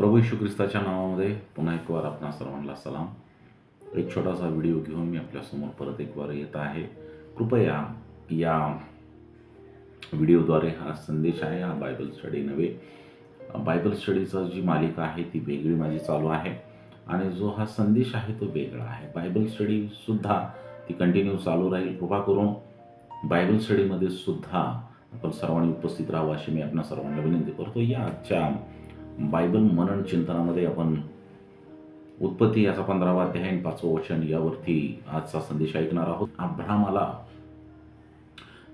प्रभू यशू ख्रिस्ताच्या नावामध्ये पुन्हा एक वार आपणा सर्वांना सलाम. एक छोटासा व्हिडिओ घेऊन मी आपल्यासमोर परत एक वार येत आहे. कृपया या व्हिडिओद्वारे हा संदेश आहे हा बायबल स्टडी नव्हे. बायबल स्टडीचा जी मालिका आहे ती वेगळी माझी चालू आहे. आणि जो हा संदेश आहे तो वेगळा आहे. बायबल स्टडीसुद्धा ती कंटिन्यू चालू राहील. कृपा करून बायबल स्टडीमध्ये सुद्धा आपण सर्वांनी उपस्थित राहावं अशी मी आपणा सर्वांना विनंती करतो. या आजच्या बायबल मनन चिंतनामध्ये आपण उत्पत्ती याचा पंधरावा अध्याय पाचवं वचन यावरती आजचा संदेश ऐकणार आहोत. अब्रामाला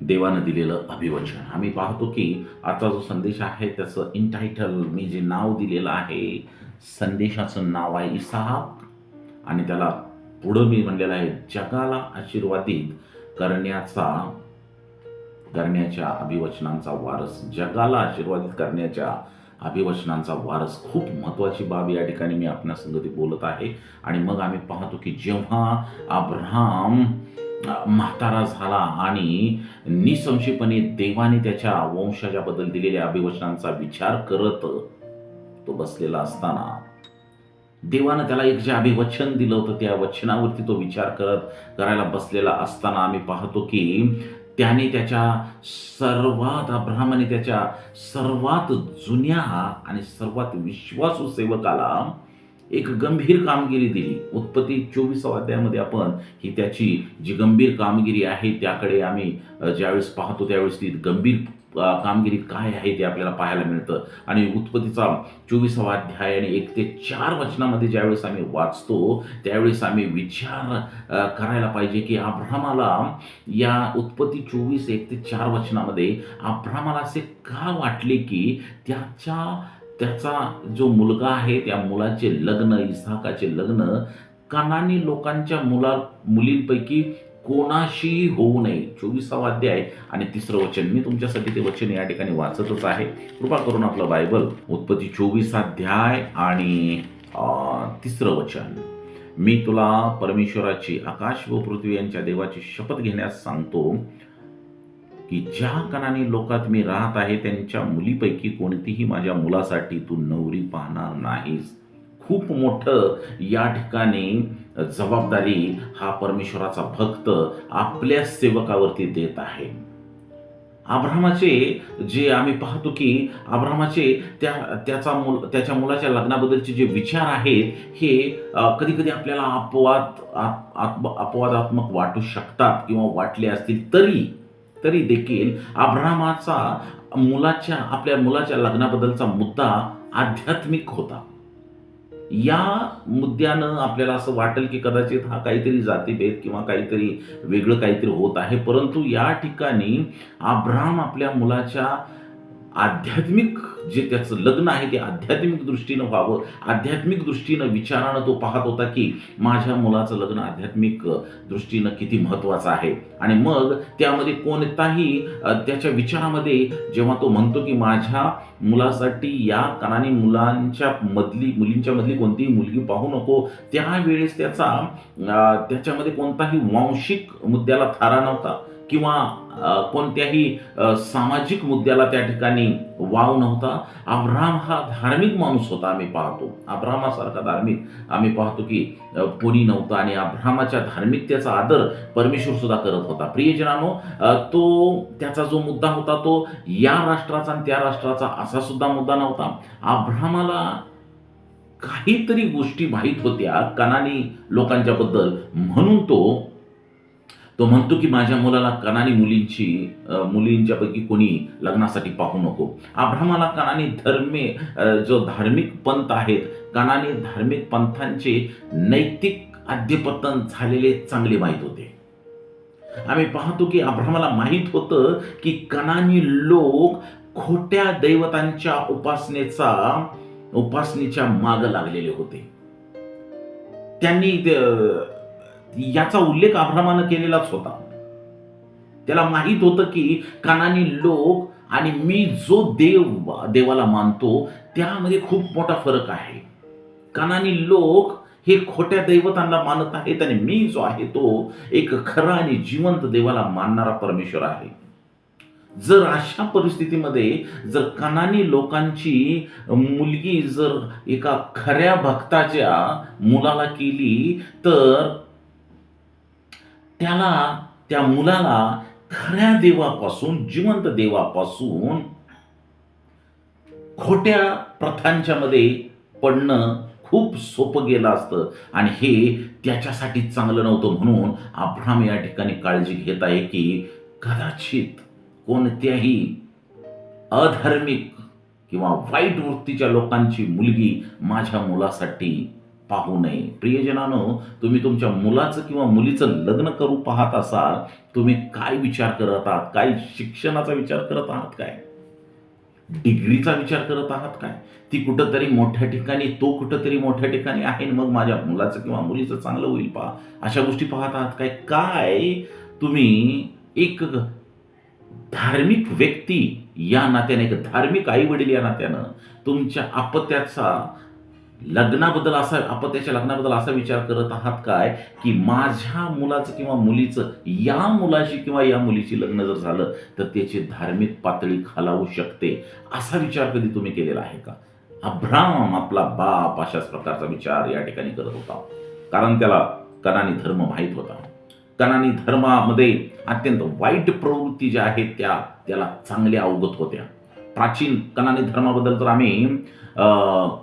देवानं दिलेलं अभिवचन. आम्ही पाहतो की आजचा जो संदेश आहे त्याचं इंटायटल मी जे नाव दिलेलं आहे संदेशाचं नाव आहे इसाहाक. आणि त्याला पुढं मी म्हणलेलं आहे जगाला आशीर्वादित करण्याचा करण्याच्या अभिवचनांचा वारस. जगाला आशीर्वादित करण्याच्या अभिवचनांचा वारस खूप महत्त्वाची बाब या ठिकाणी मी आपल्या संगती बोलत आहे. आणि मग आम्ही पाहतो की जेव्हा अब्राम म्हातारा झाला आणि निसंशयपणे देवाने त्याच्या वंशाच्याबद्दल दिलेल्या अभिवचनांचा विचार करत तो बसलेला असताना देवानं त्याला एक जे अभिवचन दिलं होतं त्या वचनावरती तो विचार करत करायला बसलेला असताना आम्ही पाहतो की त्याने त्याच्या सर्वात अब्राहमाने त्याच्या सर्वात जुन्या आणि सर्वात विश्वासू सेवकाला एक गंभीर कामगिरी दिली. उत्पत्ती चोवीसाव्या अध्यायामध्ये आपण ही त्याची जी गंभीर कामगिरी आहे त्याकडे आम्ही ज्यावेळेस पाहतो त्यावेळेस ती गंभीर कामगिरी काय आहे ते आपल्याला पाहायला मिळतं. आणि उत्पत्तीचा चोवीसावा अध्याय आणि एक ते चार वचनामध्ये ज्यावेळेस आम्ही वाचतो त्यावेळेस आम्ही विचार करायला पाहिजे की अब्रामाला या उत्पत्ती चोवीस एक ते चार वचनामध्ये अब्रामाला असे का वाटले की त्याच्या त्याचा जो मुलगा आहे त्या मुलाचे लग्न इसाकाचे लग्न कानानी लोकांच्या मुला मुलींपैकी कोणाशी होऊ नये. चोवीसावा अध्याय आणि तिसरं वचन. मी तुमच्यासाठी ते वचन या ठिकाणी वाचतच आहे. कृपा करून आपलं बायबल उत्पत्ती चोवीस अध्याय आणि तिसरं वचन. मी तुला परमेश्वराची आकाश व पृथ्वी यांच्या देवाची शपथ घेण्यास सांगतो की ज्या कणाने लोकात मी राहत आहे त्यांच्या मुलीपैकी कोणतीही माझ्या मुलासाठी तू नवरी पाहणार नाहीस. खूप मोठं या ठिकाणी जबाबदारी हा परमेश्वराचा भक्त आपल्या सेवकावरती देत आहे. आब्रामाचे जे आम्ही पाहतो की आब्रामाचे त्या त्याचा मुल त्याच्या मुलाच्या लग्नाबद्दलचे जे विचार आहेत हे कधी कधी आपल्याला अपवाद आत्म अपवादात्मक वाटू शकतात किंवा वाटले असतील तरी तरी देखील आब्रामाचा मुलाच्या आपल्या मुलाच्या लग्नाबद्दलचा मुद्दा आध्यात्मिक होता. या मुद्द्यानं आपल्याला असं वाटेल की कदाचित हा काहीतरी जातीभेद किंवा काहीतरी वेगळं काहीतरी होत आहे. परंतु या ठिकाणी आब्राम आपल्या मुलाच्या आध्यात्मिक जे त्याचं लग्न आहे ते आध्यात्मिक दृष्टीनं व्हावं. आध्यात्मिक दृष्टीनं विचारानं तो पाहत होता की माझ्या मुलाचं लग्न आध्यात्मिक दृष्टीनं किती महत्त्वाचं आहे. आणि मग त्यामध्ये कोणताही त्याच्या विचारामध्ये जेव्हा तो म्हणतो की माझ्या मुलासाठी या कानाने मुलांच्या मधली मुलींच्या मधली कोणतीही मुलगी पाहू नको त्यावेळेस त्याचा त्याच्यामध्ये कोणताही वांशिक मुद्द्याला थारा नव्हता. किंवा कोणत्याही सामाजिक मुद्द्याला त्या ठिकाणी वाव नव्हता. अब्राम हा धार्मिक माणूस होता आम्ही पाहतो. अब्रामासारखा धार्मिक आम्ही पाहतो की कोणी नव्हतं आणि अब्रामाच्या धार्मिकतेचा आदर परमेश्वर सुद्धा करत होता. प्रियजनानो तो त्याचा जो मुद्दा होता तो या राष्ट्राचा आणि त्या राष्ट्राचा असा सुद्धा मुद्दा नव्हता. अब्रामाला काहीतरी गोष्टी माहीत होत्या कनानी लोकांच्याबद्दल. म्हणून तो तो म्हणतो की माझ्या मुलाला कनानी मुलींची मुलींच्यापैकी कोणी लग्नासाठी पाहू नको. अब्रामाला कनानी धर्मे जो धार्मिक पंथ आहेत कनानी धार्मिक पंथांचे नैतिक आद्यपतन झालेले चांगले माहीत होते. आम्ही पाहतो की अब्रामाला माहीत होतं की कनानी लोक खोट्या दैवतांच्या उपासनेचा उपासनेच्या माग लागलेले होते. त्यांनी याचा उल्लेख अब्रामानं केलेलाच होता. त्याला माहीत होतं की कानानी लोक आणि मी जो देव देवाला मानतो त्यामध्ये खूप मोठा फरक आहे. कानानी लोक हे खोट्या दैवतांना मानत आहेत आणि मी जो आहे तो एक खरा आणि जिवंत देवाला मानणारा परमेश्वर आहे. जर अशा परिस्थितीमध्ये जर कनानी लोकांची मुलगी जर एका खऱ्या भक्ताच्या मुलाला केली तर त्याला त्या मुलाला खऱ्या देवापासून जिवंत देवापासून खोट्या प्रथांच्या मध्ये पडणं खूप सोपं गेलं असतं. आणि हे त्याच्यासाठी चांगलं नव्हतं म्हणून अब्राम या ठिकाणी काळजी घेत आहे की कदाचित कोणत्याही अधार्मिक किंवा वाईट वृत्तीच्या लोकांची मुलगी माझ्या मुलासाठी पाहू नये. प्रियजनानो तुम्ही तुमच्या मुलाचं किंवा मुलीचं लग्न करू पाहत असाल तुम्ही काय विचार करत आहात? काय शिक्षणाचा विचार करत आहात काय? डिग्रीचा विचार करत आहात काय? ती कुठंतरी मोठ्या ठिकाणी तो कुठंतरी मोठ्या ठिकाणी आहे मग माझ्या मुलाचं किंवा मुलीचं चांगलं होईल पहा. अशा गोष्टी पाहत आहात काय? काय तुम्ही एक धार्मिक व्यक्ती या नात्याने एक धार्मिक आई वडील या नात्यानं तुमच्या अपत्याचा लग्नाबद्दल असा आपण त्याच्या लग्नाबद्दल असा विचार करत आहात काय की माझ्या मुलाचं किंवा मुलीचं या मुलाशी किंवा या मुलीची लग्न जर झालं तर त्याची धार्मिक पातळी खालावू शकते. असा विचार कधी तुम्ही केलेला आहे का? अभ्राम आपला बाप अशाच प्रकारचा विचार या ठिकाणी करत होता. कारण त्याला कनानी धर्म माहीत होता. कनानी धर्मामध्ये अत्यंत वाईट प्रवृत्ती ज्या आहेत त्या त्याला चांगल्या अवगत होत्या. प्राचीन कनानी धर्माबद्दल तर आम्ही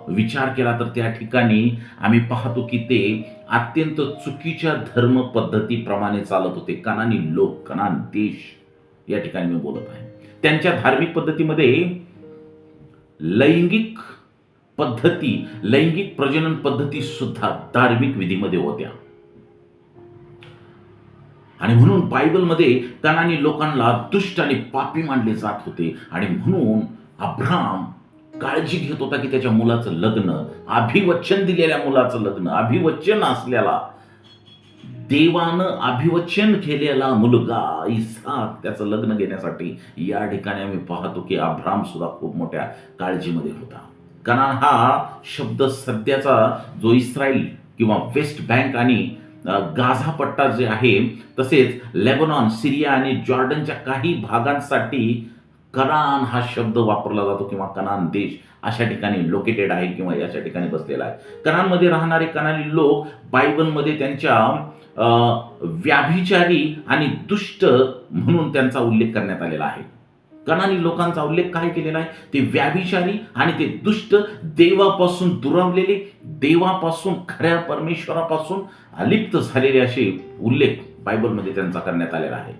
विचार केला तर त्या ठिकाणी आम्ही पाहतो की ते अत्यंत चुकीच्या धर्म पद्धतीप्रमाणे चालत होते. कनानी लोक कनान देश या ठिकाणी मी बोलत आहे. त्यांच्या धार्मिक पद्धतीमध्ये लैंगिक पद्धती लैंगिक प्रजनन पद्धती सुद्धा धार्मिक विधीमध्ये होत्या. आणि म्हणून बायबलमध्ये कनानी लोकांना दुष्ट आणि पापी मानले जात होते. आणि म्हणून अब्राम काळजी घेत होता की त्याच्या मुलाचं लग्न अभिवचन दिलेल्या मुलाचं लग्न अभिवचन असलेला. देवानं अभिवचन केलेला मुलगा इसाक त्याचं लग्न घेण्यासाठी या ठिकाणी आम्ही पाहतो की अभ्राम सुद्धा खूप मोठ्या काळजीमध्ये होता. कारण हा शब्द सध्याचा जो इस्रायल किंवा वेस्ट बँक आणि गाझा पट्टा जे आहे तसेच लेबनॉन सिरिया आणि जॉर्डनच्या काही भागांसाठी कनान हा शब्द वापरला जातो किंवा कनान देश अशा ठिकाणी लोकेटेड आहे किंवा याच्या ठिकाणी बसलेला आहे. कनानमध्ये राहणारे कनानी लोक बायबलमध्ये त्यांच्या व्याभिचारी आणि दुष्ट म्हणून त्यांचा उल्लेख करण्यात आलेला आहे. कनानी लोकांचा उल्लेख काय केलेला आहे? ते व्याभिचारी आणि ते दुष्ट देवापासून दुरावलेले देवापासून खऱ्या परमेश्वरापासून अलिप्त झालेले असे उल्लेख बायबलमध्ये त्यांचा करण्यात आलेला आहे.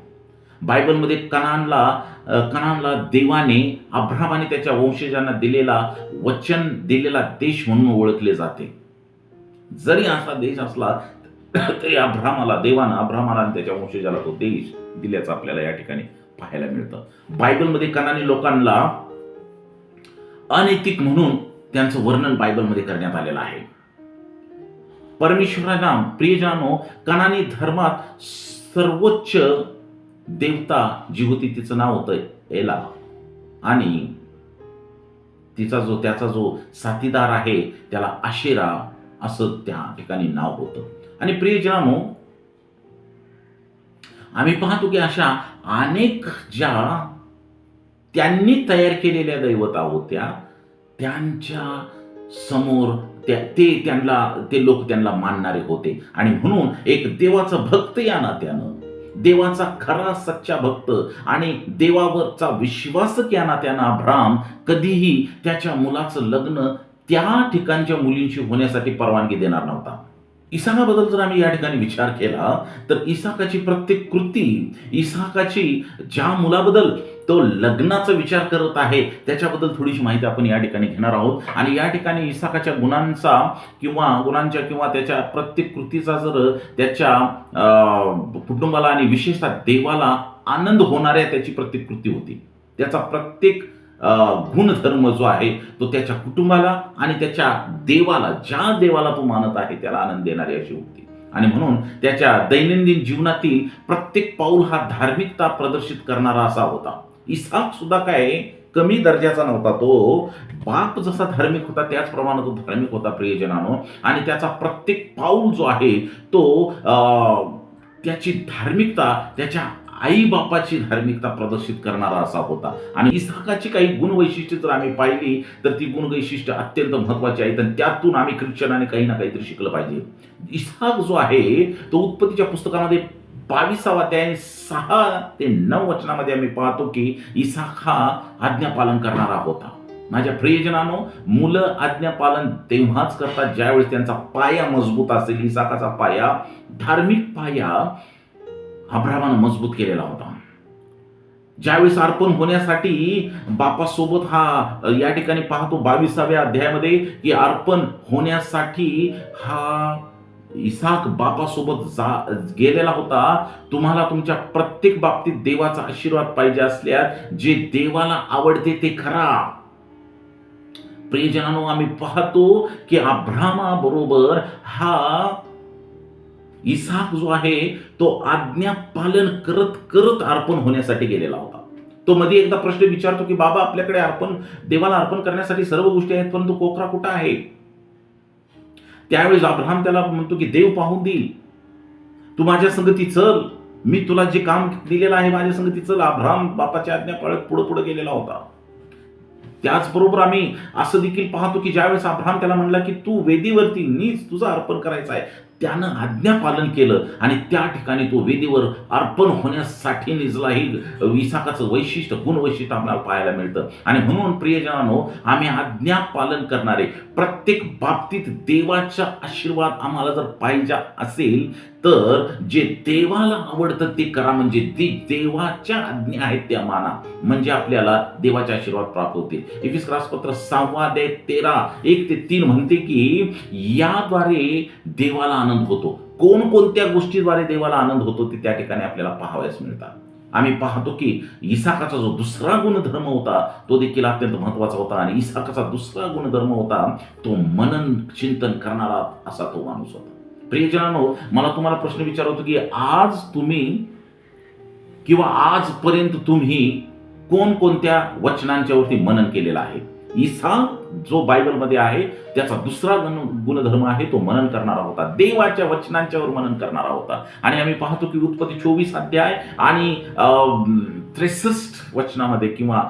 बायबलमध्ये कनानला कणांला कनानला देवाने अब्राम आणि त्याच्या वंशजांना दिलेला वचन दिलेला देश म्हणून ओळखले जाते. जरी असा देश असला तरी अब्रामाला देवानं अब्रामाला आणि त्याच्या वंशजाला तो देश दिल्याचं आपल्याला या ठिकाणी पाहायला मिळतं. बायबलमध्ये कनानी लोकांना अनैतिक म्हणून त्यांचं वर्णन बायबलमध्ये करण्यात आलेलं आहे. परमेश्वरांना प्रियजानो कनानी धर्मात सर्वोच्च देवता जी होती तिचं नाव होतं एला. आणि तिचा जो त्याचा जो साथीदार आहे त्याला आशेरा असं त्या ठिकाणी नाव होतं. आणि प्रियजनानो आम्ही पाहतो की अशा अनेक ज्या त्यांनी तयार केलेल्या दैवता होत्या त्यांच्यासमोर त्या ते त्यांना ते लोक त्यांना मानणारे होते. आणि म्हणून एक देवाचा भक्त या नात्यानं देवाचा खरा सच्चा भक्त आणि देवावरचा विश्वासक या नात्यानं अब्राम कधीही त्याच्या मुलाचं लग्न त्या ठिकाणच्या मुलींशी होण्यासाठी परवानगी देणार नव्हता. इसाकाबद्दल जर आम्ही या ठिकाणी विचार केला तर इसाकाची प्रत्येक कृती इसाकाची ज्या मुलाबद्दल तो लग्नाचा विचार करत आहे त्याच्याबद्दल थोडीशी माहिती आपण या ठिकाणी घेणार आहोत. आणि या ठिकाणी इसाकाच्या गुणांचा किंवा गुणांच्या किंवा त्याच्या प्रत्येक कृतीचा जर त्याच्या अं, कुटुंबाला आणि विशेषतः देवाला आनंद होणाऱ्या त्याची प्रत्येक कृती होती. त्याचा प्रत्येक अं, गुणधर्म जो आहे तो त्याच्या कुटुंबाला आणि त्याच्या देवाला ज्या देवाला तो मानत आहे त्याला आनंद देणारी अशी होती आणि म्हणून त्याच्या दैनंदिन जीवनातील प्रत्येक पाऊल हा धार्मिकता प्रदर्शित करणारा असा होता. इसाक सुद्धा काय कमी दर्जाचा नव्हता तो. बाप जसा धार्मिक होता त्याचप्रमाणे तो धार्मिक होता प्रियजनानो. आणि त्याचा प्रत्येक पाऊल जो आहे तो अं, त्याची धार्मिकता त्याच्या आई बापाची धार्मिकता प्रदर्शित करणारा असा होता. आणि इसाकाची काही गुणवैशिष्ट्य जर आम्ही पाहिली तर ती गुणवैशिष्ट्य अत्यंत महत्वाची आहेत आणि त्यातून आम्ही ख्रिश्चनाने काही ना काहीतरी शिकलं पाहिजे. इसाक जो आहे तो उत्पत्तीच्या पुस्तकामध्ये बावीसावा अध्याय सहा ते नऊ वचनामध्ये आम्ही पाहतो की इसाक हा आज्ञापालन करणारा होता माझ्या प्रियजनानो मुलं आज्ञापालन तेव्हाच करतात ज्यावेळेस त्यांचा पाया मजबूत असेल. इसाकाचा पाया धार्मिक पाया अब्रामानं मजबूत केलेला होता. ज्यावेळेस अर्पण होण्यासाठी बापासोबत हा या ठिकाणी पाहतो बावीसाव्या अध्यायामध्ये की अर्पण होण्यासाठी हा इसाक बापासोबत जा गेलेला होता तुम्हाला तुमच्या प्रत्येक बाबतीत देवाचा आशीर्वाद पाहिजे असल्यास जे देवाला आवडते ते खरा प्रियजनानो आम्ही पाहतो की अभ्रामा बरोबर हा इसाक जो आहे तो आज्ञा पालन करत करत अर्पण होण्यासाठी गेलेला होता. तो मध्ये एकदा प्रश्न विचारतो की बाबा आपल्याकडे अर्पण देवाला अर्पण करण्यासाठी सर्व गोष्टी आहेत परंतु कोकरा कुठं आहे? त्यावेळेस अब्राहम त्याला म्हणतो की देव पाहून देईल. तू माझ्या संगती चल. मी तुला जे काम दिलेलं आहे माझ्या संगती चल. अब्राम बापाच्या आज्ञा पाळत पुढे पुढे गेलेला होता. त्याचबरोबर आम्ही असं देखील पाहतो की ज्यावेळेस अब्राम त्याला म्हणला की तू वेदीवरती नीच तुझं अर्पण करायचं आहे. त्यानं आज्ञा पालन केलं आणि त्या ठिकाणी तो वेदीवर अर्पण होण्यासाठी निजला ही विसाकाचं वैशिष्ट्य गुणवैशिष्ट्य आपल्याला पाहायला मिळतं. आणि म्हणून प्रियजनानो आम्ही आज्ञा पालन करणारे प्रत्येक बाबतीत देवाचा आशीर्वाद आम्हाला जर पाहिजे असेल तर जे देवाला आवडतं ते करा. म्हणजे ती देवाच्या आज्ञा आहेत त्या माना. म्हणजे आपल्याला देवाचे आशीर्वाद प्राप्त होतील. एकवीस क्रासपत्र सहावा दे तेरा एक ते तीन म्हणते की याद्वारे देवाला आनंद होतो. कोणकोणत्या गोष्टीद्वारे देवाला आनंद होतो ते त्या ठिकाणी आपल्याला पाहावयास मिळतात आम्ही पाहतो की इसाकाचा जो दुसरा गुणधर्म होता तो देखील अत्यंत महत्त्वाचा होता आणि इसाकाचा दुसरा गुणधर्म होता तो मनन चिंतन करणारा असा तो माणूस होता. प्रियजनानो मला तुम्हाला प्रश्न विचारतो की आज तुम्ही किंवा आजपर्यंत तुम्ही कोणकोणत्या वचनांच्यावरती मनन केलेलं आहे? ईसा जो बायबलमध्ये आहे त्याचा दुसरा गुणधर्म आहे तो मनन करणारा होता. देवाच्या वचनांच्यावर मनन करणारा होता. आणि आम्ही पाहतो की उत्पत्ती चोवीस अध्याय आणि त्रेसष्ट वचनामध्ये किंवा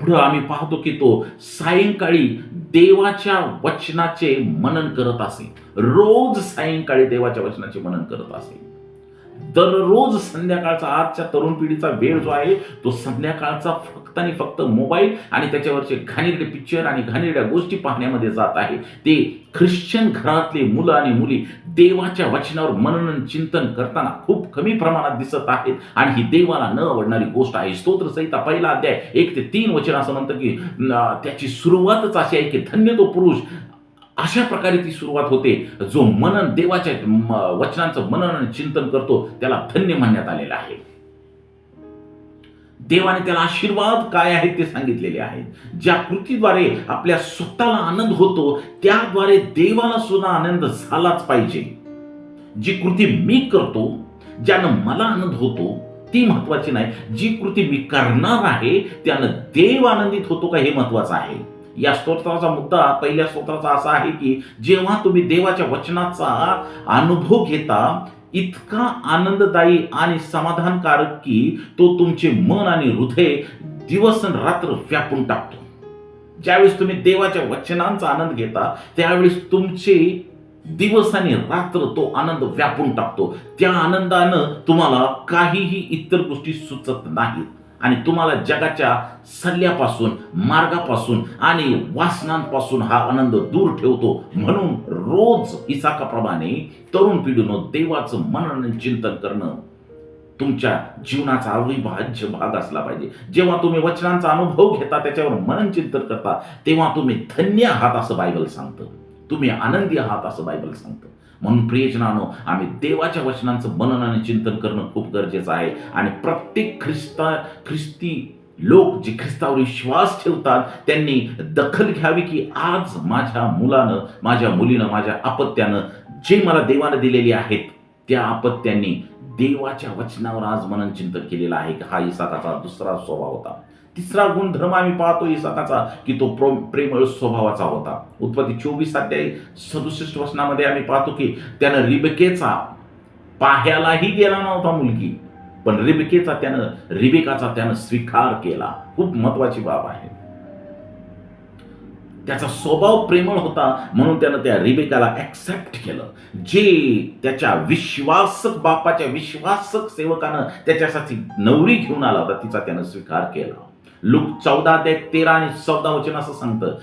पुढं आम्ही पाहतो की तो सायंकाळी देवाच्या वचनाचे मनन करत असे. रोज सायंकाळी देवाच्या वचनाचे मनन करत असे. दररोज संध्याकाळचा आजच्या तरुण पिढीचा वेळ जो आहे तो संध्याकाळचा फक्त आणि फक्त मोबाईल आणि त्याच्यावरचे घाणेरडे पिक्चर आणि घाणेरड्या गोष्टी पाहण्यामध्ये जात आहे. ते ख्रिश्चन घरातले मुलं आणि मुली देवाच्या वचनावर मनन चिंतन करताना खूप कमी प्रमाणात दिसत आहेत आणि ही देवाला न आवडणारी गोष्ट आहे. स्तोत्र संहिता पहिला अध्याय एक ते तीन वचन असं म्हणतं की त्याची सुरुवातच अशी आहे की धन्य तो पुरुष अशा प्रकारे ती सुरुवात होते. जो मनन देवाच्या वचनांचं मनन आणि चिंतन करतो त्याला धन्य म्हणण्यात आलेलं आहे. देवाने त्याला आशीर्वाद काय आहेत ते सांगितलेले आहेत. ज्या कृतीद्वारे आपल्या स्वतःला आनंद होतो त्याद्वारे देवाला सुद्धा आनंद झालाच पाहिजे. जी कृती मी करतो ज्यानं मला आनंद होतो ती महत्वाची नाही. जी कृती मी करणार आहे त्यानं देव आनंदित होतो का हे महत्वाचं आहे. या स्तोत्राचा मुद्दा पहिल्या स्तोत्राचा असा आहे की जेव्हा तुम्ही देवाच्या वचनाचा अनुभव घेता इतका आनंददायी आणि समाधानकारक की तो तुमचे मन आणि हृदय दिवस रात्र व्यापून टाकतो. ज्यावेळेस तुम्ही देवाच्या वचनांचा आनंद घेता त्यावेळेस तुमचे दिवस आणि रात्र तो आनंद व्यापून टाकतो. त्या आनंदानं तुम्हाला काहीही इतर गोष्टी सुचत नाहीत. आणि तुम्हाला जगाच्या सल्ल्यापासून मार्गापासून आणि वासनांपासून हा आनंद दूर ठेवतो. म्हणून रोज इसाकाप्रमाणे तरुण पिढीनं देवाचं मनन चिंतन करणं तुमच्या जीवनाचा अविभाज्य भाग असला पाहिजे. जेव्हा तुम्ही वचनांचा अनुभव घेता त्याच्यावर मनन चिंतन करता तेव्हा तुम्ही धन्य आहात असं बायबल सांगतं. तुम्ही आनंदी आहात असं बायबल सांगतं. म्हणून प्रियजनानो आम्ही देवाच्या वचनांचं मनन आणि चिंतन करणं खूप गरजेचं आहे. आणि प्रत्येक ख्रिस्ता ख्रिस्ती लोक जे ख्रिस्तावर विश्वास ठेवतात त्यांनी दखल घ्यावी की आज माझ्या मुलानं माझ्या मुलीनं माझ्या अपत्यानं जे मला देवानं दिलेली आहेत त्या अपत्यांनी देवाच्या वचनावर आज मनन चिंतन केलेलं आहे. हा इसाकाचा दुसरा स्वभाव होता. तिसरा गुणधर्म आम्ही पाहतो इसाकाचा की तो प्रेमळ स्वभावाचा होता. उत्पत्ती चोवीस अध्याय सदुसष्ट वचनामध्ये आम्ही पाहतो की त्यानं रिबकेचा पाह्यालाही गेला नव्हता मुलगी पण रिबिकेचा त्यानं रिबिकाचा त्यानं स्वीकार केला. खूप महत्वाची बाब आहे. त्याचा स्वभाव प्रेमळ होता म्हणून त्यानं त्या रिबेकाला ऍक्सेप्ट केलं. जे त्याच्या विश्वासक बापाच्या विश्वासक सेवकानं त्याच्यासाठी नवरी घेऊन आला होता तिचा त्यानं स्वीकार केला. लुक चौदा ते तेरा आणि चौदा वचन असं सांगतं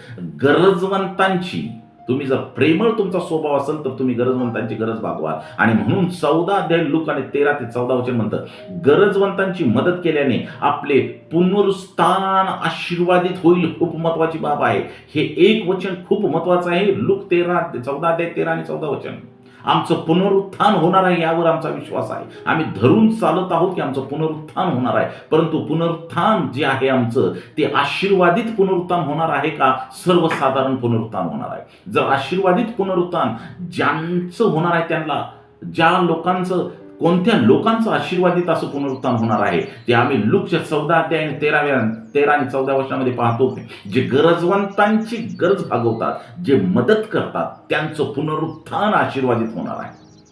गरजवंतांची तुम्ही जर प्रेमळ तुमचा स्वभाव असेल तर तुम्ही गरजवंतांची गरज भागवाल आणि म्हणून चौदा अध्याय लुक आणि तेरा ते चौदा वचन म्हणतं गरजवंतांची मदत केल्याने आपले पुनरुस्थान आशीर्वादित होईल खूप महत्वाची बाब आहे. हे एक वचन खूप महत्वाचं आहे लुक तेरा चौदा अध्याय तेरा आणि चौदा वचन. आमचं पुनरुत्थान होणार आहे यावर आमचा विश्वास आहे. आम्ही धरून चालत आहोत की आमचं पुनरुत्थान होणार आहे. परंतु पुनरुत्थान जे आहे आमचं ते आशीर्वादित पुनरुत्थान होणार आहे का? सर्वसाधारण पुनरुत्थान होणार आहे. जर आशीर्वादित पुनरुत्थान ज्यांचं होणार आहे त्यांना ज्या लोकांचं कोणत्या लोकांचं आशीर्वादित असं पुनरुत्थान होणार आहे? ते आम्ही लुकच्या चौदा अध्याय आणि तेराव्या तेरा आणि चौदा वर्षामध्ये पाहतो. जे गरजवंतांची गरज भागवतात जे मदत करतात त्यांचं पुनरुत्थान आशीर्वादित होणार आहे.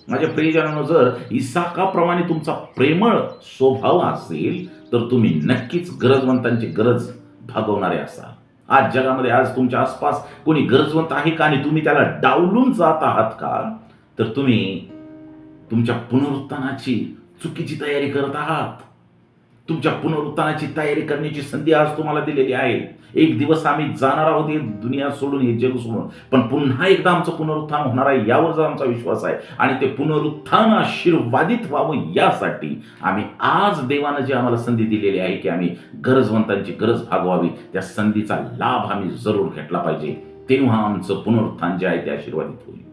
माझ्या प्रियजनानं जर इसाकाप्रमाणे तुमचा प्रेमळ स्वभाव असेल तर तुम्ही नक्कीच गरजवंतांची गरज भागवणारे असाल. आज जगामध्ये आज तुमच्या आसपास कोणी गरजवंत आहे का आणि तुम्ही त्याला डावलून जात आहात का? तर तुम्ही तुमच्या पुनरुत्थानाची चुकीची तयारी करत आहात. तुमच्या पुनरुत्थानाची तयारी करण्याची संधी आज तुम्हाला दिलेली आहे. एक दिवस आम्ही जाणार आहोत हे दुनिया सोडून हे जग सोडून. पण पुन्हा एकदा आमचं पुनरुत्थान होणार आहे यावर जर आमचा विश्वास आहे आणि ते पुनरुत्थान आशीर्वादित व्हावं यासाठी आम्ही आज देवानं जी आम्हाला संधी दिलेली आहे की आम्ही गरजवंतांची गरज भागवावी त्या संधीचा लाभ आम्ही जरूर घेतला पाहिजे. तेव्हा आमचं पुनरुत्थान जे आहे ते आशीर्वादित होईल.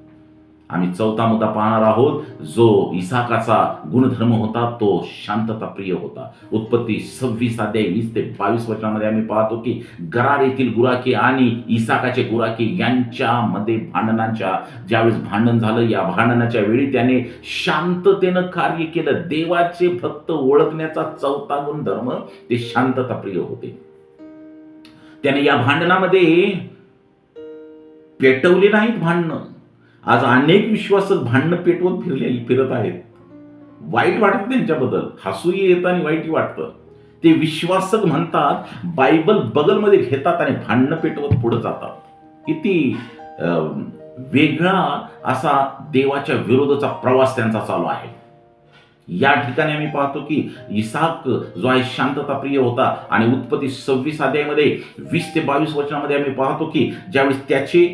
आम्ही चौथा मुद्दा पाहणार आहोत. जो इसाकाचा गुणधर्म होता तो शांतता प्रिय होता. उत्पत्ती सव्वीस अध्याय वीस ते बावीस वर्षामध्ये आम्ही पाहतो की गरार येथील गुराखी आणि इसाकाचे गुराखी यांच्यामध्ये भांडणांच्या ज्यावेळेस भांडण झालं या भांडणाच्या वेळी त्याने शांततेनं कार्य केलं. देवाचे भक्त ओळखण्याचा चौथा गुणधर्म ते शांतता प्रिय होते. त्याने या भांडणामध्ये पेटवले नाहीत भांडणं. आज अनेक विश्वासक भांडणं पेटवत फिरले फिरत आहेत. वाईट वाटतं त्यांच्याबद्दल. हसूही येतं आणि वाईटही वाटतं. ते विश्वासक म्हणतात बायबल बगलमध्ये घेतात आणि भांडणं पेटवत पुढे जातात. किती वेगळा असा देवाच्या विरोधाचा प्रवास त्यांचा चालू आहे. या ठिकाणी आम्ही पाहतो की इसाक जो आहे शांतता प्रिय होता आणि उत्पत्ती सव्वीस अध्यायमध्ये वीस ते बावीस वर्षामध्ये आम्ही पाहतो की ज्यावेळेस त्याचे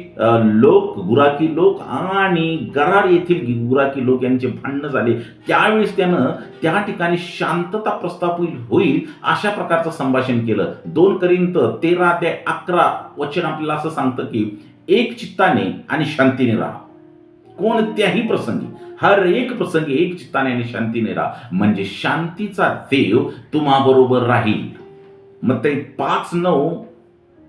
लोक गुराकी लोक आणि गरार येथील गुराकी लोक यांचे भांडणं झाले त्यावेळेस त्यानं त्या ठिकाणी शांतता प्रस्थापित होईल अशा प्रकारचं संभाषण केलं. दोन करिंत तेरा ते अकरा वचन आपल्याला असं सांगतं की एक चित्ताने आणि शांतीने राहा. कोणत्याही प्रसंगी. हर एक प्रसंगी एक चित्ताने आणि शांतीने राहा म्हणजे शांतीचा देव तुम्हाबरोबर राहील. मग ते पाच नऊ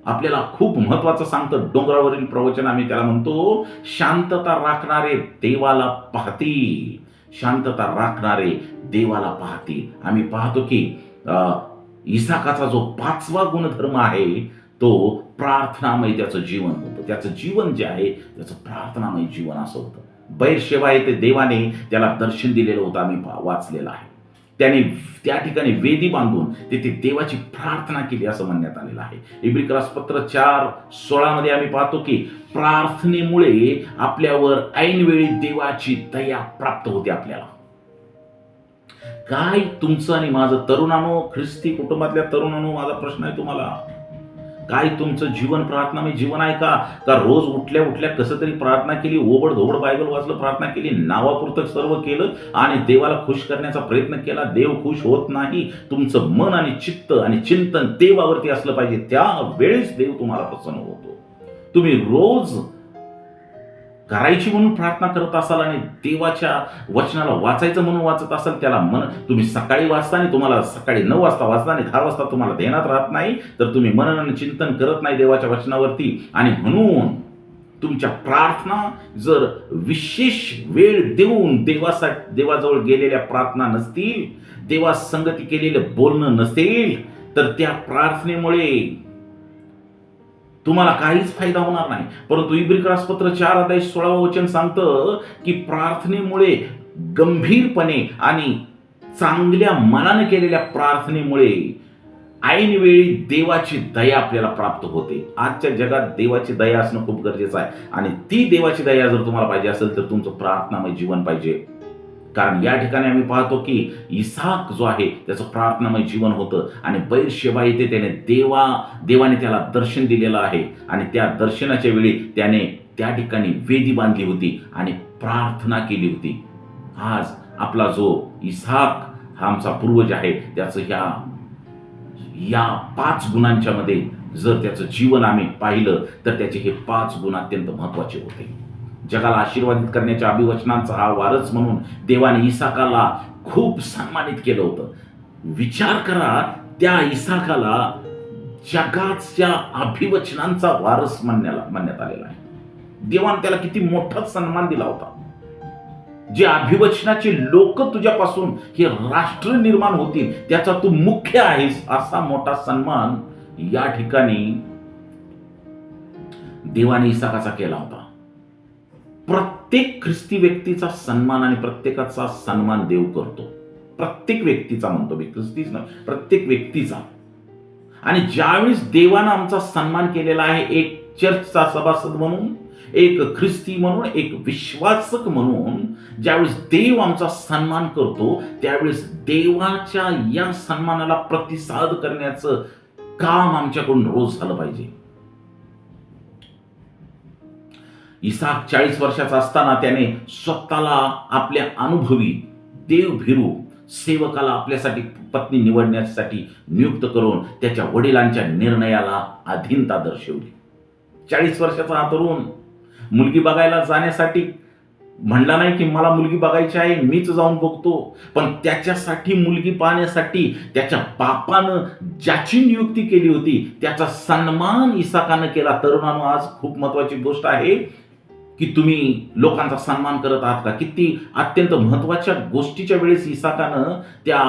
आपल्याला खूप महत्वाचं सांगतं. डोंगरावरील प्रवचन आम्ही त्याला म्हणतो शांतता राखणारे देवाला पाहतील. शांतता राखणारे देवाला पाहतील. आम्ही पाहतो की इसाकाचा जो पाचवा गुणधर्म आहे तो प्रार्थनामय त्याचं जीवन होतं. त्याचं जीवन जे आहे त्याचं प्रार्थनामय जीवन असं होतं. बैरशेवा येथे देवाने त्याला दर्शन दिलेलं होतं आम्ही वाचलेलं आहे. त्याने त्या ठिकाणी वेदी बांधून तिथे देवाची प्रार्थना केली असं म्हणण्यात आलेलं आहे. इब्रिकरास पत्र चार सोळामध्ये आम्ही पाहतो की प्रार्थनेमुळे आपल्यावर ऐनवेळी देवाची दया प्राप्त होते आपल्याला. काय तुमचं आणि माझं तरुणानो ख्रिस्ती कुटुंबातल्या तरुणानो माझा प्रश्न आहे तुम्हाला. काय तुमचं जीवन प्रार्थना मी जीवन आहे का? का रोज उठल्या उठल्या कसं तरी प्रार्थना केली ओबड धोबड बायबल वाचलं प्रार्थना केली नावापुरतं सर्व केलं आणि देवाला खुश करण्याचा प्रयत्न केला. देव खुश होत नाही. तुमचं मन आणि चित्त आणि चिंतन देवावरती असलं पाहिजे. त्या वेळेस देव तुम्हाला प्रसन्न होतो. तुम्ही रोज करायची म्हणून प्रार्थना करत असाल आणि देवाच्या वचनाला वाचायचं म्हणून वाचत असाल त्याला मन तुम्ही सकाळी वाचता आणि तुम्हाला सकाळी नऊ वाजता वाचता आणि दहा वाजता तुम्हाला ध्यानात राहत नाही तर तुम्ही मनन आणि चिंतन करत नाही देवाच्या वचनावरती. आणि म्हणून तुमच्या प्रार्थना जर विशेष वेळ देऊन देवासा देवाजवळ गेलेल्या प्रार्थना नसतील देवासंगती केलेलं बोलणं नसेल तर त्या प्रार्थनेमुळे तुम्हाला काहीच फायदा होणार नाही. परंतु इब्रिकरासपत्र चार अध्याय सोळावं वचन सांगतं की प्रार्थनेमुळे गंभीरपणे आणि चांगल्या मनाने केलेल्या प्रार्थनेमुळे ऐनवेळी देवाची दया आपल्याला प्राप्त होते. आजच्या जगात देवाची दया असणं खूप गरजेचं आहे. आणि ती देवाची दया जर तुम्हाला पाहिजे असेल तर तुमचं प्रार्थनामय जीवन पाहिजे. कारण या ठिकाणी आम्ही पाहतो की इसाक जो आहे त्याचं प्रार्थनामय जीवन होतं आणि बैरशेबा येथे त्याने देवा देवाने त्याला दर्शन दिलेलं आहे. आणि त्या दर्शनाच्या वेळी त्याने त्या ठिकाणी वेदी बांधली होती आणि प्रार्थना केली होती. आज आपला जो इसाक हा आमचा पूर्वज आहे त्याचं ह्या या पाच गुणांच्या मध्ये जर त्याचं जीवन आम्ही पाहिलं तर त्याचे हे पाच गुण अत्यंत महत्त्वाचे होते. जगाला आशीर्वादित करण्याच्या अभिवचनांचा हा वारस म्हणून देवाने इसाकाला खूप सन्मानित केलं होतं. विचार करा त्या इसाकाला जगाच्या अभिवचनांचा वारस म्हणण्याला म्हणण्यात आलेला आहे. देवाने त्याला किती मोठा सन्मान दिला होता. जे अभिवचनाचे लोक तुझ्यापासून हे राष्ट्र निर्माण होतील त्याचा तू मुख्य आहेस असा मोठा सन्मान या ठिकाणी देवाने इसाकाचा केला होता. प्रत्येक ख्रिस्ती व्यक्तीचा सन्मान आणि प्रत्येकाचा सन्मान देव करतो. प्रत्येक व्यक्तीचा म्हणतो मी ख्रिस्तीच ना प्रत्येक व्यक्तीचा. आणि ज्यावेळेस देवानं आमचा सन्मान केलेला आहे एक चर्चचा सभासद म्हणून एक ख्रिस्ती म्हणून एक विश्वासक म्हणून ज्यावेळेस देव आमचा सन्मान करतो त्यावेळेस देवाच्या या सन्मानाला प्रतिसाद करण्याचं काम आमच्याकडून रोज झालं पाहिजे. इसाक चाळीस वर्षाचा असताना त्याने स्वतःला आपल्या अनुभवी देवभिरू सेवकाला आपल्यासाठी पत्नी निवडण्यासाठी नियुक्त करून त्याच्या वडिलांच्या निर्णयाला अधीनता दर्शवली. चाळीस वर्षाचा हा तरुण मुलगी बघायला जाण्यासाठी म्हणला नाही की मला मुलगी बघायची आहे मीच जाऊन बघतो. पण त्याच्यासाठी मुलगी पाहण्यासाठी त्याच्या बापानं ज्याची नियुक्ती केली होती त्याचा सन्मान इसाकानं केला. तरुणानं आज खूप महत्वाची गोष्ट आहे की तुम्ही लोकांचा सन्मान करत आहात का? किती अत्यंत महत्त्वाच्या गोष्टीच्या वेळेस इसाकानं त्या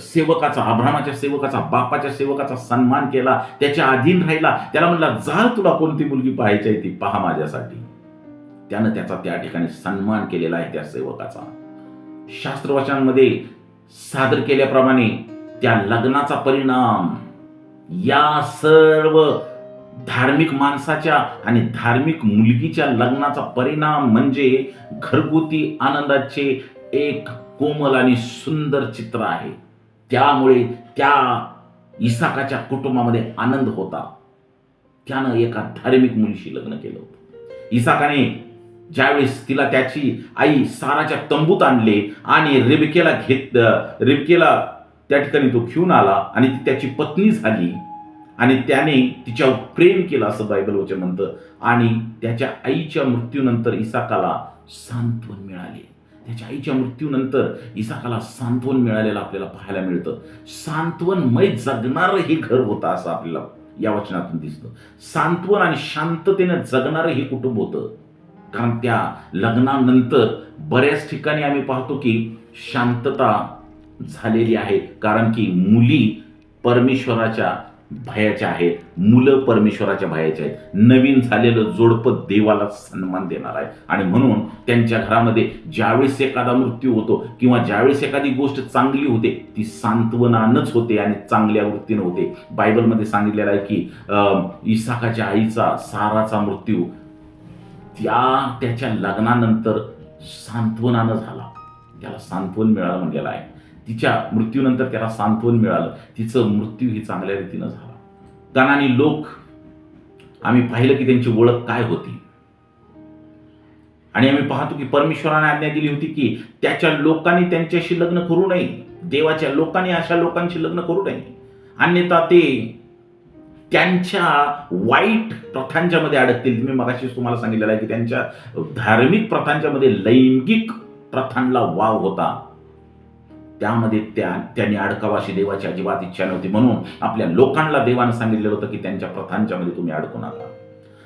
सेवकाचा अब्रामाच्या सेवकाचा बापाच्या सेवकाचा सन्मान केला त्याच्या अधीन राहिला त्याला म्हणला जा तुला कोणती मुलगी पाहायची आहे ती? पहा माझ्यासाठी. त्यानं त्याचा त्या ठिकाणी सन्मान केलेला आहे त्या सेवकाचा. शास्त्रवचनांमध्ये सादर केल्याप्रमाणे त्या लग्नाचा परिणाम या सर्व धार्मिक माणसाच्या आणि धार्मिक मुलगीच्या लग्नाचा परिणाम म्हणजे घरगुती आनंदाचे एक कोमल आणि सुंदर चित्र आहे. त्यामुळे त्या इसाकाच्या कुटुंबामध्ये आनंद होता. त्यानं एका धार्मिक मुलीशी लग्न केलं होतं. इसाकाने ज्यावेळेस तिला त्याची आई साराच्या तंबूत आणले आणि रेबिकेला घेत रेबिकेला त्या ठिकाणी तो घेऊन आला आणि ती त्याची पत्नी झाली आणि त्याने तिच्यावर प्रेम केलं असं बायबल वचन म्हणतं. आणि त्याच्या आईच्या मृत्यूनंतर इसाकाला सांत्वन मिळाले. त्याच्या आईच्या मृत्यूनंतर इसाकाला सांत्वन मिळालेलं आपल्याला पाहायला मिळतं. सांत्वनमय जगणारं हे घर होतं असं आपल्याला या वचनातून दिसतं. सांत्वन आणि शांततेनं जगणारं हे कुटुंब होतं. कारण त्या लग्नानंतर बऱ्याच ठिकाणी आम्ही पाहतो की शांतता झालेली आहे. कारण की मुली परमेश्वराच्या भयाच्या आहेत मुलं परमेश्वराच्या भयाच्या आहेत. नवीन झालेलं जोडपं देवाला सन्मान देणार आहे. आणि म्हणून त्यांच्या घरामध्ये ज्यावेळेस एखादा मृत्यू होतो किंवा ज्यावेळेस एखादी गोष्ट चांगली होते ती सांत्वनानच होते आणि चांगल्या वृत्तीनं होते. बायबलमध्ये सांगितलेलं आहे की अं, इसाकाच्या आईचा साराचा मृत्यू त्या त्याच्या लग्नानंतर सांत्वनानं झाला. त्याला सांत्वन मिळालं म्हणलेलं आहे. तिच्या मृत्यूनंतर त्याला सांत्वन मिळालं. तिचं मृत्यू ही चांगल्या रीतीनं झाला. गाणाने लोक आम्ही पाहिलं की त्यांची ओळख काय होती. आणि आम्ही पाहतो की परमेश्वराने आज्ञा दिली होती की त्याच्या लोकांनी त्यांच्याशी लग्न करू नये. देवाच्या लोकांनी अशा लोकांशी लग्न करू नये. अन्यथा ते त्यांच्या वाईट प्रथांच्या मध्ये अडकतील. मी मगाशीच तुम्हाला सांगितलेलं आहे की त्यांच्या धार्मिक प्रथांच्या मध्ये लैंगिक प्रथांना वाव होता. त्यामध्ये त्या त्यांनी अडकावाशी देवाची अजिबात इच्छा नव्हती. म्हणून आपल्या लोकांना देवानं सांगितलेलं होतं की त्यांच्या प्रथांच्या मध्ये तुम्ही अडकू नका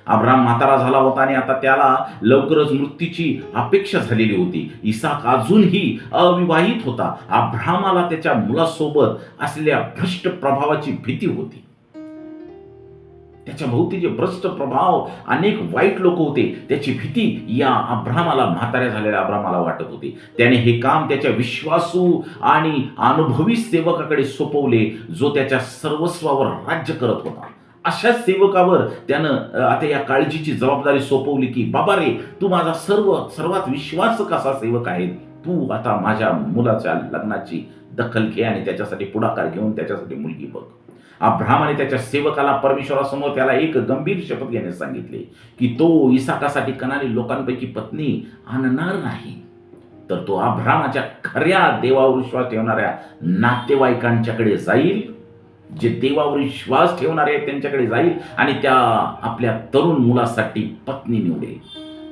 अब्राम म्हातारा झाला होता आणि आता त्याला लवकरच मृत्यूची अपेक्षा झालेली होती. इसाक अजूनही अविवाहित होता. अब्रामाला त्याच्या मुलासोबत असलेल्या भ्रष्ट प्रभावाची भीती होती. त्याच्या भोवती जे भ्रष्ट प्रभाव अनेक वाईट लोक होते त्याची भीती या अब्रामाला म्हाताऱ्या झालेल्या अब्रामाला वाटत होती. त्याने हे काम त्याच्या विश्वासू आणि अनुभवी सेवकाकडे सोपवले जो त्याच्या सर्वस्वावर राज्य करत होता. अशा सेवकावर त्यानं आता या काळजीची जबाबदारी सोपवली की बाबा रे तू माझा सर्व सर्वात विश्वास कसा सेवक आहे? तू आता माझ्या मुलाच्या लग्नाची दखल घे आणि त्याच्यासाठी पुढाकार घेऊन त्याच्यासाठी मुलगी बघ. अब्राहमाने त्याच्या सेवकाला परमेश्वरासमोर त्याला एक गंभीर शपथ घेण्यास सांगितले की तो इसाकासाठी कणारी लोकांपैकी पत्नी आणणार नाही. तर तो अब्रामाच्या खऱ्या देवावर विश्वास ठेवणाऱ्या नातेवाईकांच्याकडे जाईल जे देवावर विश्वास ठेवणारे आहेत त्यांच्याकडे जाईल आणि त्या आपल्या तरुण मुलासाठी पत्नी निवडेल.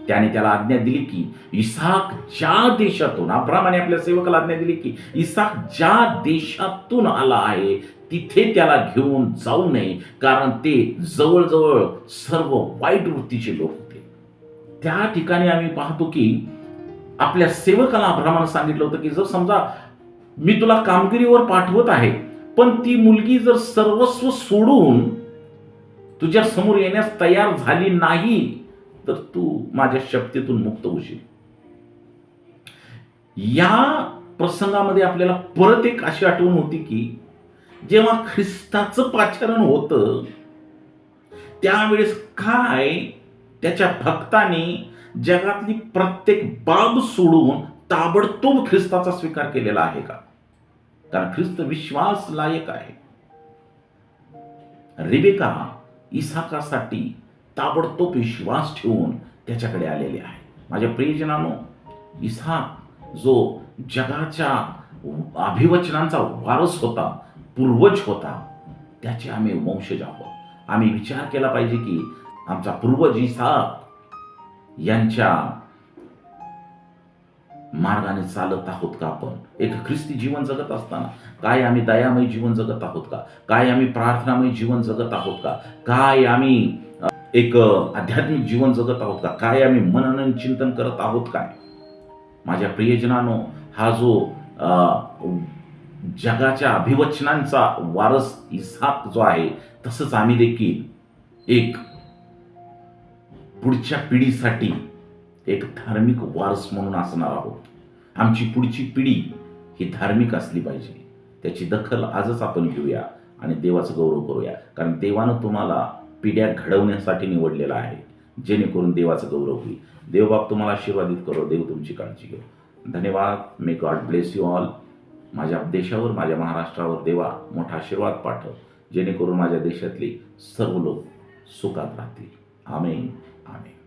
त्याने त्याला आज्ञा दिली की इसाक ज्या देशातून अब्रामाने आपल्या सेवकाला आज्ञा दिली की इसाक ज्या देशातून आला आहे तिथे त्याला घेऊन जाऊ नये कारण ते जवळजवळ सर्व वाईट वृत्तीचे लोक होते. त्या ठिकाणी आम्ही पाहतो की आपल्या सेवकाला अब्रामानं सांगितलं होतं की जर समजा मी तुला कामगिरीवर पाठवत आहे पण ती मुलगी जर सर्वस्व सोडून तुझ्या समोर येण्यास तयार झाली नाही तर तू माझ्या शक्तीतून मुक्त होशील. या प्रसंगामध्ये आपल्याला परत एक अशी आठवण होती की जेव्हा ख्रिस्ताचं पाचारण होतं त्यावेळेस काय त्याच्या भक्तांनी जगातली प्रत्येक बाब सोडून ताबडतोब ख्रिस्ताचा स्वीकार केलेला आहे का? कारण ख्रिस्त विश्वास लायक आहे. रिबेका इसाकासाठी ताबडतोब विश्वास ठेवून त्याच्याकडे आलेले आहे. माझ्या प्रियजनानो इसाक जो जगाच्या अभिवचनांचा वारस होता पूर्वज होता त्याचे आम्ही वंशज आहोत. आम्ही विचार केला पाहिजे की आमचा पूर्वज इसाक यांच्या मार्गाने चालत आहोत का आपण? एक ख्रिस्ती जीवन जगत असताना काय आम्ही दयामय जीवन जगत आहोत का? काय आम्ही प्रार्थनामय जीवन जगत आहोत का? काय आम्ही एक आध्यात्मिक जीवन जगत आहोत का? काय आम्ही मनन चिंतन करत आहोत काय? माझ्या प्रियजनानो हा जो अ, जगाच्या अभिवचनांचा वारस इसाक जो आहे तसंच आम्ही देखील एक पुढच्या पिढीसाठी एक धार्मिक वारस म्हणून असणार आहोत. आमची पुढची पिढी ही धार्मिक असली पाहिजे. त्याची दखल आजच आपण घेऊया आणि देवाचं गौरव करूया. कारण देवानं तुम्हाला पिढ्या घडवण्यासाठी निवडलेला आहे जेणेकरून देवाचं गौरव होईल. देवबाब तुम्हाला आशीर्वादित करो देव तुमची काळजी घेऊ धन्यवाद. May God bless you all माझ्या देशावर माझ्या महाराष्ट्रावर देवा मोठा आशीर्वाद पाठव. जेणेकरून माझ्या देशातली सर्व लोक सुखात राहतील. आमेन. आमेन.